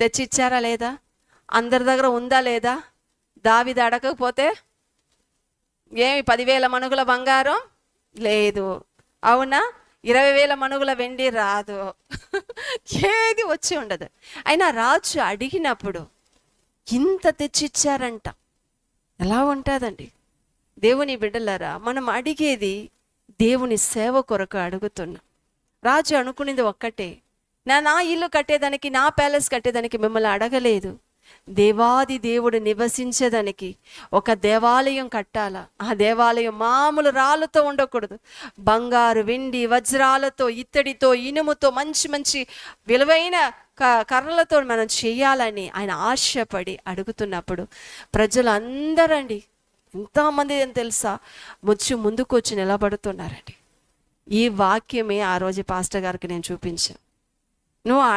తెచ్చిచ్చారా లేదా? అందరి దగ్గర ఉందా లేదా? దావిది అడగకపోతే ఏమి పదివేల మనుగుల బంగారం? లేదు. అవునా? ఇరవై వేల మనుగుల వెండి రాదు. ఏది వచ్చి ఉండదు. అయినా రాజు అడిగినప్పుడు ఇంత తెచ్చిచ్చారంట. ఎలా ఉంటుందండి? దేవుని బిడ్డలారా మనం అడిగేది దేవుని సేవ కొరకు అడుగుతున్నాం. రాజు అనుకునేది ఒక్కటే. నా నా ఇల్లు కట్టేదానికి నా ప్యాలెస్ కట్టేదానికి మిమ్మల్ని అడగలేదు. దేవాది దేవుడు నివసించేదానికి ఒక దేవాలయం కట్టాల? ఆ దేవాలయం మామూలు రాళ్ళతో ఉండకూడదు. బంగారు వెండి వజ్రాలతో ఇత్తడితో ఇనుముతో మంచి మంచి విలువైన క కర్రలతో మనం చేయాలని ఆయన ఆశపడి అడుగుతున్నప్పుడు ప్రజలు అందరండి ఎంతమంది అని తెలుసా? ముచ్చు ముందుకు వచ్చి నిలబడుతున్నారండి. ఈ వాక్యమే ఆ రోజు పాస్టర్ గారికి నేను చూపించాను. Noah.